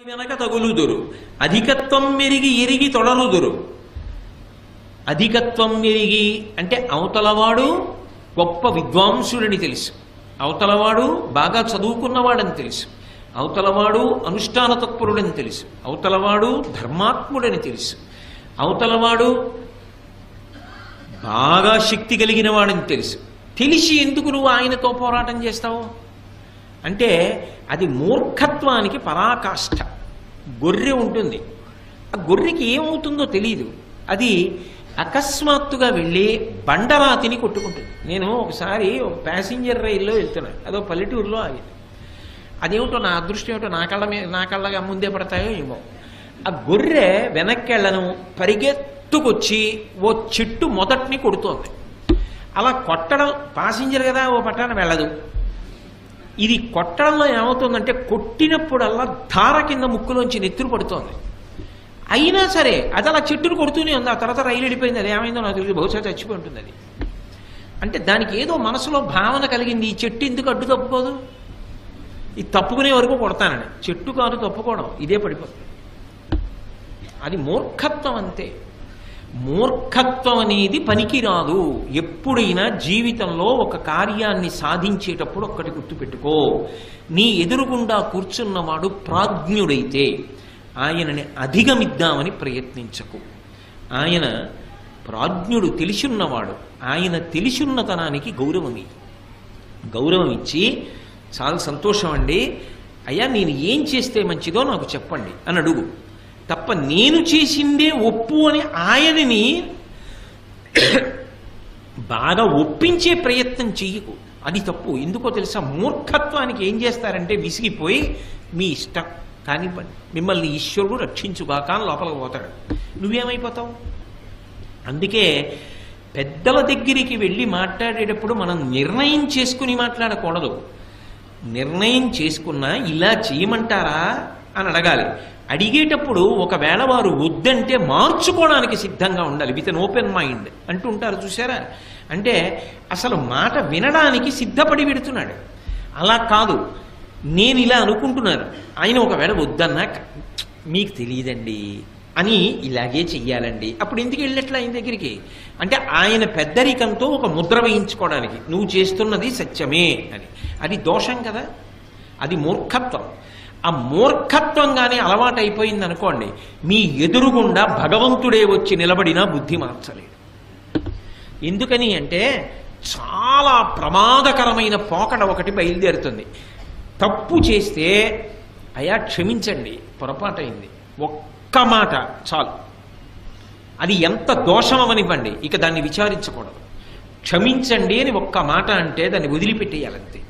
వెనక తగులుదురు అధికత్వం మెరిగి ఎరిగి తొడలుదురు అధికత్వం మెరిగి అంటే అవతలవాడు గొప్ప విద్వాంసుడని తెలుసు అవతలవాడు బాగా చదువుకున్నవాడని తెలుసు అవతలవాడు అనుష్ఠాన తత్పరుడని తెలుసు అవతలవాడు ధర్మాత్ముడని తెలుసు అవతలవాడు బాగా శక్తి కలిగిన వాడని తెలుసు తెలిసి ఎందుకు నువ్వు ఆయనతో పోరాటం చేస్తావు అంటే అది మూర్ఖత్వానికి పరాకాష్ఠ గొర్రె ఉంటుంది. ఆ గొర్రెకి ఏమవుతుందో తెలియదు అది అకస్మాత్తుగా వెళ్ళి బండరాతిని కొట్టుకుంటుంది. నేను ఒకసారి ఒక ప్యాసింజర్ రైల్లో వెళ్తున్నాను అదో పల్లెటూరులో ఆగింది అదేమిటో నా అదృష్టం ఏమిటో నా కళ్ళ మీద నా కళ్ళగా ముందే పడతాయో ఏమో. ఆ గొర్రె వెనక్కి వెళ్ళను పరిగెత్తుకొచ్చి ఓ చెట్టు మొదటిని కొడుతోంది. అలా కొట్టడం పాసింజర్ కదా ఓ పట్టాన వెళ్ళదు. ఇది కొట్టడంలో ఏమవుతుందంటే కొట్టినప్పుడల్లా ధార కింద ముక్కులోంచి నెత్తురు పడుతోంది. అయినా సరే అది అలా చెట్టును కొడుతూనే ఉంది. ఆ తర్వాత రైలు వెళ్ళిపోయింది. అది ఏమైందో నాకు తెలియదు. బహుశా చచ్చిపోయి ఉంటుంది అది. అంటే దానికి ఏదో మనసులో భావన కలిగింది. ఈ చెట్టు ఎందుకు అడ్డు తప్పుకోదు? ఇది తప్పుకునే వరకు కొడతానని. చెట్టు కాదు తప్పుకోవడం. ఇదే పడిపోతుంది. అది మూర్ఖత్వం అంతే. మూర్ఖత్వం అనేది పనికిరాదు. ఎప్పుడైనా జీవితంలో ఒక కార్యాన్ని సాధించేటప్పుడు ఒక్కటి గుర్తుపెట్టుకో. నీ ఎదురుగుండా కూర్చున్నవాడు ప్రాజ్ఞుడైతే ఆయనని అధిగమిద్దామని ప్రయత్నించకు. ఆయన ప్రాజ్ఞుడు తెలిసున్నవాడు. ఆయన తెలిసున్నతనానికి గౌరవమి. గౌరవం ఇచ్చి చాలా సంతోషం అండి అయ్యా నేను ఏం చేస్తే మంచిదో నాకు చెప్పండి అని అడుగు. తప్ప నేను చేసిందే ఒప్పు అని ఆయనని బాగా ఒప్పించే ప్రయత్నం చెయ్యకు. అది తప్పు. ఎందుకో తెలుసా? మూర్ఖత్వానికి ఏం చేస్తారంటే విసిగిపోయి మీ ఇష్టం కానివ్వండి. మిమ్మల్ని ఈశ్వరుడు రక్షించుగాక అని లోపలికి పోతాడు. నువ్వేమైపోతావు? అందుకే పెద్దల దగ్గరికి వెళ్ళి మాట్లాడేటప్పుడు మనం నిర్ణయం చేసుకుని మాట్లాడకూడదు. నిర్ణయం చేసుకున్నా ఇలా చేయమంటారా అని అడగాలి. అడిగేటప్పుడు ఒకవేళ వారు వద్దంటే మార్చుకోవడానికి సిద్ధంగా ఉండాలి. విత్ అన్ ఓపెన్ మైండ్ అంటూ ఉంటారు చూసారా? అంటే అసలు మాట వినడానికి సిద్ధపడి పెడుతున్నాడు. అలా కాదు. నేను ఇలా అనుకుంటున్నాను. ఆయన ఒకవేళ వద్దన్నా మీకు తెలియదండి అని ఇలాగే చెయ్యాలండి. అప్పుడు ఎందుకు వెళ్ళట్లే ఆయన దగ్గరికి? అంటే ఆయన పెద్దరికంతో ఒక ముద్ర వేయించుకోవడానికి. నువ్వు చేస్తున్నది సత్యమే అని. అది దోషం కదా? అది మూర్ఖత్వం. ఆ మూర్ఖత్వంగానే అలవాటైపోయింది అనుకోండి మీ ఎదురుగుండా భగవంతుడే వచ్చి నిలబడినా బుద్ధి మార్చలేడు ఎందుకని అంటే చాలా ప్రమాదకరమైన పోకడ ఒకటి బయలుదేరుతుంది. తప్పు చేస్తే అయా క్షమించండి పొరపాటైంది. ఒక్క మాట చాలు. అది ఎంత దోషమవనివ్వండి ఇక దాన్ని విచారించకూడదు. క్షమించండి అని ఒక్క మాట అంటే దాన్ని వదిలిపెట్టేయాలంతే.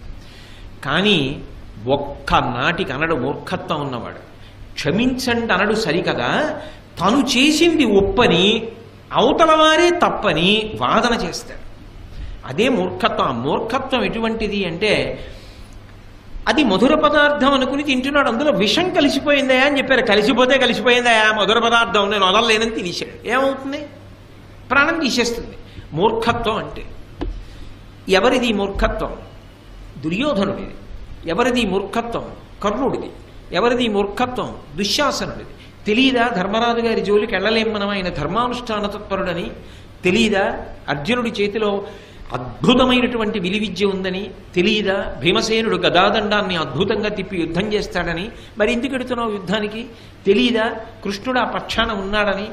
కానీ ఒక్క నాటికి అనడు మూర్ఖత్వం ఉన్నవాడు. క్షమించండి అనడు సరికదా. తను చేసింది ఒప్పని అవతల వారే తప్పని వాదన చేస్తాడు. అదే మూర్ఖత్వం. ఆ మూర్ఖత్వం ఎటువంటిది అంటే అది మధుర పదార్థం అనుకుని తింటున్నాడు అందులో విషం కలిసిపోయిందా అని చెప్పారు. కలిసిపోతే కలిసిపోయిందా? మధుర పదార్థం నేను వదలలేనని తినేశాడు. ఏమవుతుంది? ప్రాణం తీసేస్తుంది. మూర్ఖత్వం అంటే ఎవరిది ఈ మూర్ఖత్వం? దుర్యోధనుడిది. ఎవరిది మూర్ఖత్వం? కర్ణుడిది. ఎవరిది మూర్ఖత్వం? దుశ్శాసనుడిది. తెలీదా ధర్మరాజు గారి జోలికి వెళ్ళలేం మనం ఆయన ధర్మానుష్ఠాన తత్పరుడని తెలీదా అర్జునుడి చేతిలో అద్భుతమైనటువంటి విలువిద్య ఉందని? తెలియదా భీమసేనుడు గదాదండాన్ని అద్భుతంగా తిప్పి యుద్ధం చేస్తాడని? మరి ఎందుకు ఎడుతున్నావు యుద్ధానికి? తెలియదా కృష్ణుడు ఆ పక్షాన ఉన్నాడని?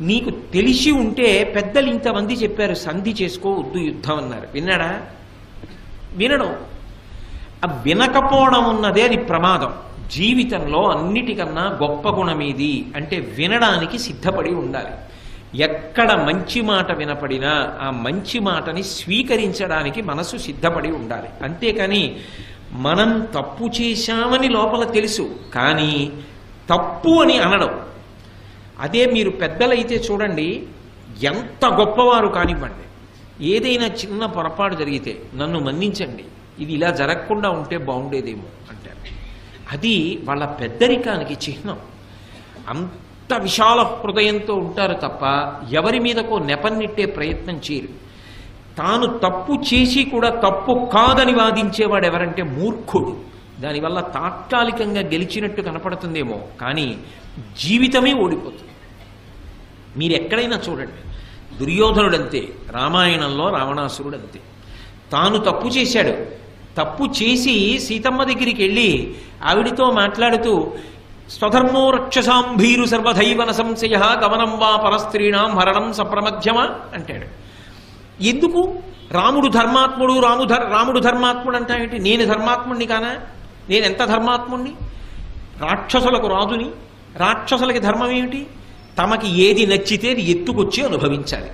నీకు తెలిసి ఉంటే పెద్దలు ఇంతమంది చెప్పారు సంధి చేసుకో వద్దు యుద్ధం అన్నారు. విన్నాడా? వినడం ఆ వినకపోవడం ఉన్నదే అది ప్రమాదం. జీవితంలో అన్నిటికన్నా గొప్ప గుణమేది అంటే వినడానికి సిద్ధపడి ఉండాలి. ఎక్కడ మంచి మాట వినపడినా ఆ మంచి మాటని స్వీకరించడానికి మనసు సిద్ధపడి ఉండాలి. అంతేకాని మనం తప్పు చేశామని లోపల తెలుసు కానీ తప్పు అని అనడం. అదే మీరు పెద్దలైతే చూడండి ఎంత గొప్పవారు కానివ్వండి. ఏదైనా చిన్న పొరపాటు జరిగితే నన్ను మన్నించండి. ఇది ఇలా జరగకుండా ఉంటే బాగుండేదేమో అంటారు. అది వాళ్ళ పెద్దరికానికి చిహ్నం. అంత విశాల హృదయంతో ఉంటారు తప్ప ఎవరి మీదకో నెపన్నిట్టే ప్రయత్నం చేయరు. తాను తప్పు చేసి కూడా తప్పు కాదని వాదించేవాడు ఎవరంటే మూర్ఖుడు. దానివల్ల తాత్కాలికంగా గెలిచినట్టు కనపడుతుందేమో కానీ జీవితమే ఓడిపోతుంది. మీరు ఎక్కడైనా చూడండి దుర్యోధనుడంతే రామాయణంలో రావణాసురుడంతే. తాను తప్పు చేశాడు తప్పు చేసి సీతమ్మ దగ్గరికి వెళ్ళి ఆవిడితో మాట్లాడుతూ స్వధర్మో రక్షసాం భీరు సర్వధైవన సంశయ గమనం వా పరస్త్రీణాం హరణం సప్రమధ్యమ అంటాడు. ఎందుకు? రాముడు ధర్మాత్ముడు రాము ధర్ రాముడు ధర్మాత్ముడు అంటే ఏంటి? నేను ధర్మాత్ముడిని కానా? నేను ఎంత ధర్మాత్ముడిని రాక్షసులకు రాజుని? రాక్షసులకి ధర్మం ఏమిటి? తమకి ఏది నచ్చితే అది ఎత్తుకొచ్చి అనుభవించాలి.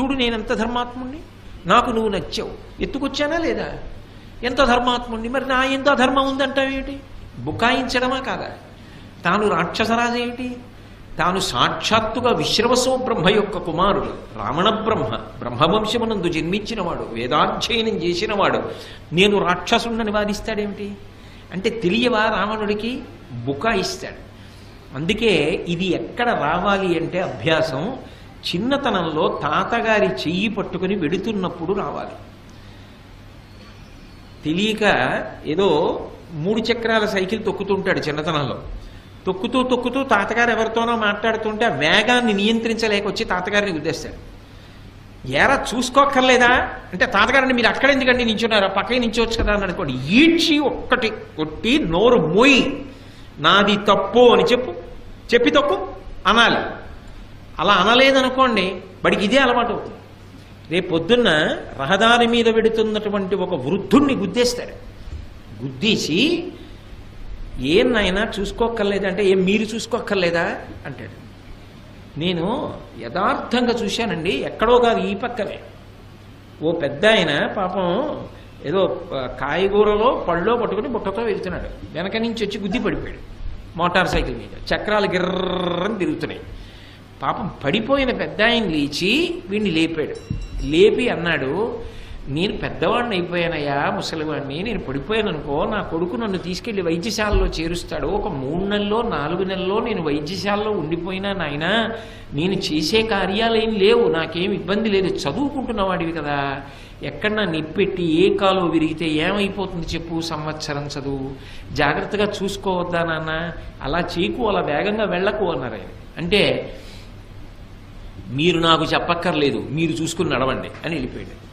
చూడు నేనెంత ధర్మాత్ముణ్ణి? నాకు నువ్వు నచ్చావు. ఎత్తుకొచ్చానా లేదా? ఎంత ధర్మాత్ముడిని మరి నా ఎంత ధర్మం ఉందంటావేమిటి బుకాయించడమా కాదా? తాను రాక్షసరాజు ఏమిటి? తాను సాక్షాత్తుగా విశ్రవసో బ్రహ్మ యొక్క కుమారుడు రావణ బ్రహ్మ. బ్రహ్మవంశమునందు జన్మించినవాడు వేదాధ్యయనం చేసినవాడు. నేను రాక్షసుండని వాదిస్తాడేమిటి? అంటే తెలియవా రావణుడికి? బుకాయిస్తాడు. అందుకే ఇది ఎక్కడ రావాలి అంటే అభ్యాసం చిన్నతనంలో తాతగారి చెయ్యి పట్టుకుని వెడుతున్నప్పుడు రావాలి. తెలియక ఏదో మూడు చక్రాల సైకిల్ తొక్కుతుంటాడు చిన్నతనంలో. తొక్కుతూ తొక్కుతూ తాతగారు ఎవరితోనో మాట్లాడుతుంటే ఆ వేగాన్ని నియంత్రించలేక వచ్చి తాతగారిని గుద్దేస్తాడు ఏరా చూసుకోక్కర్లేదా? అంటే తాతగారిని మీరు అక్కడ ఎందుకండి నించున్నారు? పక్కకి నించోవచ్చు కదా అని అనుకోండి. ఈడ్చి ఒక్కటి కొట్టి నోరు మోయి. నాది తప్పు అని చెప్పు. చెప్పి తప్పు అనాలి. అలా అనలేదనుకోండి వాడికి ఇదే అలవాటు అవుతుంది. రేపు పొద్దున్న రహదారి మీద వెడుతున్నటువంటి ఒక వృద్ధుణ్ణి గుద్దేస్తారు. గుద్దేసి ఏం నాయనా చూసుకోక్కర్లేదంటే ఏం మీరు చూసుకోక్కర్లేదా? అంటాడు. నేను యథార్థంగా చూశానండి ఎక్కడో కాదు ఈ పక్కనే. ఓ పెద్ద ఆయన పాపం ఏదో కాయగూరలో పళ్ళో పట్టుకుని బుట్టతో వెళ్తున్నాడు. వెనక నుంచి వచ్చి గుద్ది పడిపోయాడు. మోటార్ సైకిల్ మీద. చక్రాలు గిర్రని తిరుగుతున్నాయి పాపం పడిపోయిన పెద్ద ఆయన లేచి వీడిని లేపాడు లేపి అన్నాడు నేను పెద్దవాడిని అయిపోయానయ్యా ముసలివాడిని నేను పడిపోయాను అనుకో నా కొడుకు నన్ను తీసుకెళ్ళి వైద్యశాలలో చేరుస్తాడు. ఒక మూడు నెలలో నాలుగు నెలల్లో నేను వైద్యశాలలో ఉండిపోయినా నాయనా నేను చేసే కార్యాలేం లేవు నాకేం ఇబ్బంది లేదు చదువుకుంటున్న వాడివి కదా. ఎక్కడన్నా నిప్పెట్టి ఏ కాలో విరిగితే ఏమైపోతుంది చెప్పు సంవత్సరం చదువు. జాగ్రత్తగా చూసుకోవద్దా నాన్న? అలా చేయకు అలా వేగంగా వెళ్ళకు అన్నారు ఆయన. అంటే మీరు నాకు చెప్పక్కర్లేదు మీరు చూసుకుని నడవండి అని వెళ్ళిపోయాడు.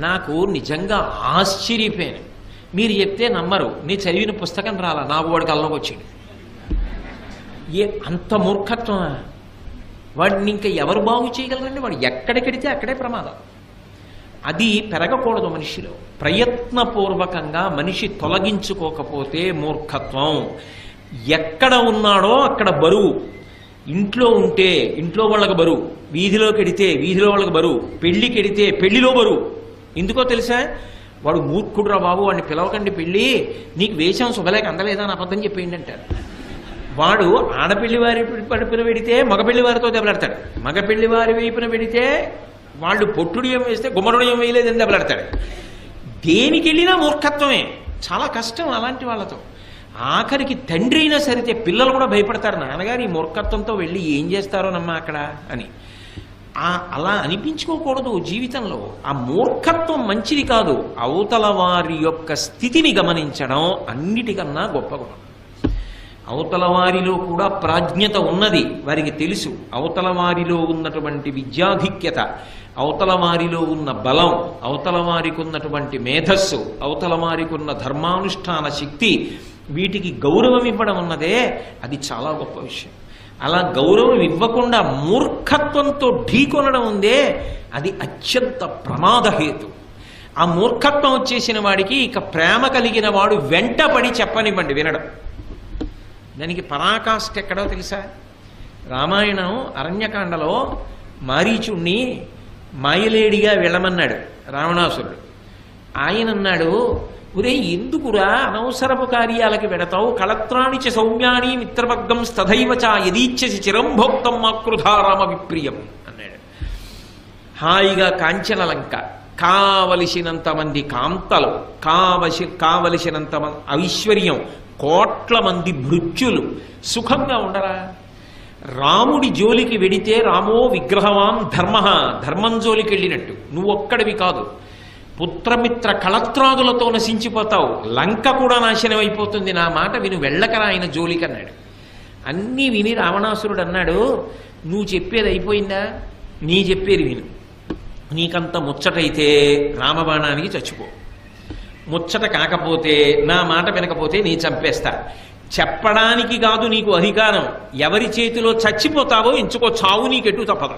నాకు నిజంగా ఆశ్చర్యపోయాను. మీరు చెప్తే నమ్మరు నేను చదివిన పుస్తకం రాలా నాకు వాడికి అల్లోకి వచ్చింది ఏ అంత మూర్ఖత్వమా వాడిని ఇంకా ఎవరు బాగు చేయగలరండి? వాడు ఎక్కడికెడితే అక్కడే ప్రమాదం. అది పెరగకూడదు మనిషిలో. ప్రయత్నపూర్వకంగా మనిషి తొలగించుకోకపోతే మూర్ఖత్వం. ఎక్కడ ఉన్నాడో అక్కడ బరువు. ఇంట్లో ఉంటే ఇంట్లో వాళ్ళకి బరువు. వీధిలోకి ఎడితే వీధిలో వాళ్ళకి బరువు. పెళ్ళికి ఎడితే పెళ్ళిలో బరువు. ఎందుకో తెలుసా? వాడు మూర్ఖుడురా బాబు వాడిని పిలవకండి పెళ్ళి. నీకు వేషం శుభలేక అందలేదా? అని అబద్ధం చెప్పేయండి అంటారు వాడు ఆడపిల్లి వారి పడుపున పెడితే మగపిల్లి వారితో దెబ్బలాడతాడు. మగపిల్లి వారి వైపున పెడితే వాళ్ళు పొట్టుడు ఏం వేస్తే గుమ్మరుడు ఏం వేయలేదని దెబ్బలాడతాడు. దేనికి వెళ్ళినా మూర్ఖత్వమే. చాలా కష్టం అలాంటి వాళ్ళతో. ఆఖరికి తండ్రి అయినా సరితే పిల్లలు కూడా భయపడతారు. నాన్నగారు ఈ మూర్ఖత్వంతో వెళ్ళి ఏం చేస్తారోనమ్మా అక్కడ అని. ఆ అలా అనిపించుకోకూడదు జీవితంలో. ఆ మూర్ఖత్వం మంచిది కాదు. అవతల వారి యొక్క స్థితిని గమనించడం అన్నిటికన్నా గొప్ప గుణం. అవతల వారిలో కూడా ప్రాజ్ఞత ఉన్నది వారికి తెలుసు. అవతల వారిలో ఉన్నటువంటి విద్యాధిక్యత అవతల వారిలో ఉన్న బలం అవతల వారికి ఉన్నటువంటి మేధస్సు అవతల వారికి ఉన్న ధర్మానుష్ఠాన శక్తి వీటికి గౌరవం ఇవ్వడం ఉన్నదే అది చాలా గొప్ప విషయం. అలా గౌరవం ఇవ్వకుండా మూర్ఖత్వంతో ఢీకొనడం ఉందే అది అత్యంత ప్రమాదహేతు ఆ మూర్ఖత్వం వచ్చేసిన వాడికి ఇక ప్రేమ కలిగిన వాడు వెంటపడి చెప్పనివ్వండి వినడం. దానికి పరాకాష్ఠ ఎక్కడో తెలుసా? రామాయణం అరణ్యకాండలో మారీచుణ్ణి మాయలేడిగా వెళ్ళమన్నాడు రావణాసురుడు. ఆయన అన్నాడు ఒరే ఎందుకురా అనవసరపు కార్యాలకి వెడతావు? కళత్రాణి చ సౌమ్యాని మిత్రవర్గం స్తథైవ చ యదీచ్ఛసి చిరం భోక్తం మాకృధారామ విప్రియం అన్నాడు. హాయిగా కాంచనలంక కావలసినంత మంది కాంతలు కావలసి కావలసినంత మంది ఐశ్వర్యం కోట్ల మంది భృత్యులు సుఖంగా ఉండరా? రాముడి జోలికి వెడితే రామో విగ్రహవాం ధర్మ ధర్మం జోలికి వెళ్ళినట్టు నువ్వొక్కడివి కాదు. పుత్రమిత్ర కళత్రాదులతో నశించిపోతావు. లంక కూడా నాశనం అయిపోతుంది నా మాట విను. వెళ్ళకరా ఆయన జోలికన్నాడు. అన్నీ విని రావణాసురుడు అన్నాడు నువ్వు చెప్పేది అయిపోయిందా? నీ చెప్పేది విను. నీకంత ముచ్చటైతే రామబాణానికి చచ్చిపో. ముచ్చట కాకపోతే నా మాట వినకపోతే నీ చంపేస్తా. చెప్పడానికి కాదు నీకు అధికారం. ఎవరి చేతిలో చచ్చిపోతావో ఎంచుకో. చావు నీకెటు తప్పదు.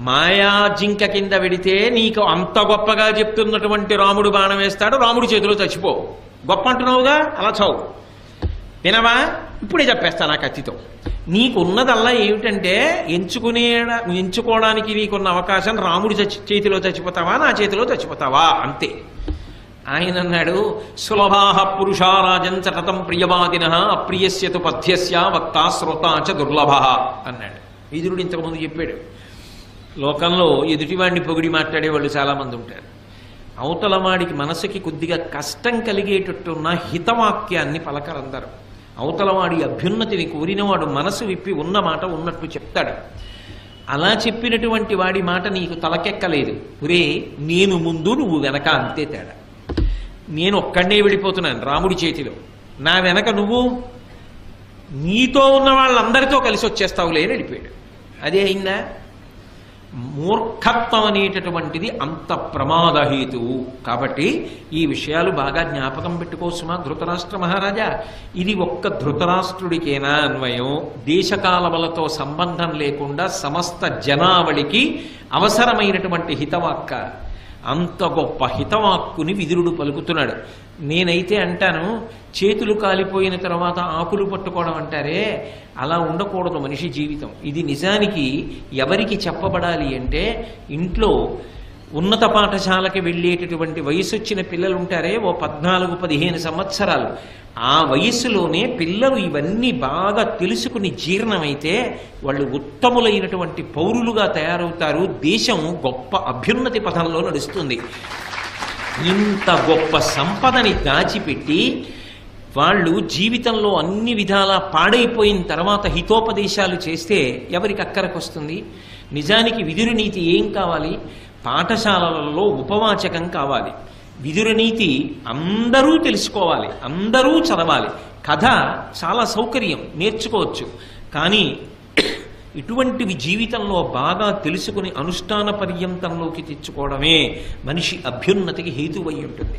మాయా జింక కింద పెడితే నీకు అంత గొప్పగా చెప్తున్నటువంటి రాముడు బాణం వేస్తాడు రాముడి చేతిలో చచ్చిపో. గొప్ప అంటున్నావుగా? అలా చావు. వినవా? ఇప్పుడే చెప్పేస్తా నా కత్తితో. నీకున్నదల్లా ఏమిటంటే ఎంచుకునే ఎంచుకోవడానికి నీకున్న అవకాశం రాముడి చచ్చి చేతిలో చచ్చిపోతావా నా చేతిలో చచ్చిపోతావా? అంతే. ఆయన అన్నాడు సులభాహ పురుషారాజం చటతం ప్రియవాదిన అప్రియస్యతు పథ్యస్య వక్త శ్రోత చ దుర్లభ అన్నాడు. విదురుడు ఇంతకుముందు చెప్పాడు లోకంలో ఎదుటివాడిని పొగిడి మాట్లాడేవాళ్ళు చాలామంది ఉంటారు. అవతలవాడికి మనసుకి కొద్దిగా కష్టం కలిగేటట్టున్న హితవాక్యాన్ని పలకరందరు. అవతలవాడి అభ్యున్నతిని కోరినవాడు మనసు విప్పి ఉన్న మాట ఉన్నట్టు చెప్తాడు. అలా చెప్పినటువంటి వాడి మాట నీకు తలకెక్కలేదు. ఒరే నేను ముందు నువ్వు వెనక అంతే తేడా. నేను ఒక్కడే వెళ్ళిపోతున్నాను రాముడి చేతిలో. నా వెనక నువ్వు నీతో ఉన్న వాళ్ళందరితో కలిసి వచ్చేస్తావులే అని వెళ్ళిపోయాడు. అదే అయిందా? మూర్ఖత్వం అనేటటువంటిది అంత ప్రమాదహేతువు. కాబట్టి ఈ విషయాలు బాగా జ్ఞాపకం పెట్టుకోసుమా ధృతరాష్ట్ర మహారాజా. ఇది ఒక్క ధృతరాష్ట్రుడికేనా అన్వయం? దేశకాలములతో సంబంధం లేకుండా సమస్త జనావళికి అవసరమైనటువంటి హితవాక్క అంత గొప్ప హితవాక్కుని విదురుడు పలుకుతున్నాడు. నేనైతే అంటాను చేతులు కాలిపోయిన తర్వాత ఆకులు పట్టుకోవడం అంటారే అలా ఉండకూడదు మనిషి జీవితం. ఇది నిజానికి ఎవరికి చెప్పబడాలి అంటే ఇంట్లో ఉన్నత పాఠశాలకి వెళ్ళేటటువంటి వయసు వచ్చిన పిల్లలు ఉంటారే ఓ పద్నాలుగు పదిహేను సంవత్సరాలు. ఆ వయసులోనే పిల్లలు ఇవన్నీ బాగా తెలుసుకుని జీర్ణమైతే వాళ్ళు ఉత్తములైనటువంటి పౌరులుగా తయారవుతారు. దేశం గొప్ప అభ్యున్నతి పథంలో నడుస్తుంది. ఇంత గొప్ప సంపదని దాచిపెట్టి వాళ్ళు జీవితంలో అన్ని విధాలా పాడైపోయిన తర్వాత హితోపదేశాలు చేస్తే ఎవరికి అక్కరకొస్తుంది? నిజానికి విదురు నీతి ఏం కావాలి? పాఠశాలలలో ఉపవాచకం కావాలి. విదురు నీతి అందరూ తెలుసుకోవాలి అందరూ చదవాలి. కథ చాలా సౌకర్యం నేర్చుకోవచ్చు. కానీ ఇటువంటివి జీవితంలో బాగా తెలుసుకుని అనుష్ఠాన పర్యంతంలోకి తెచ్చుకోవడమే మనిషి అభ్యున్నతికి హేతువై ఉంటుంది.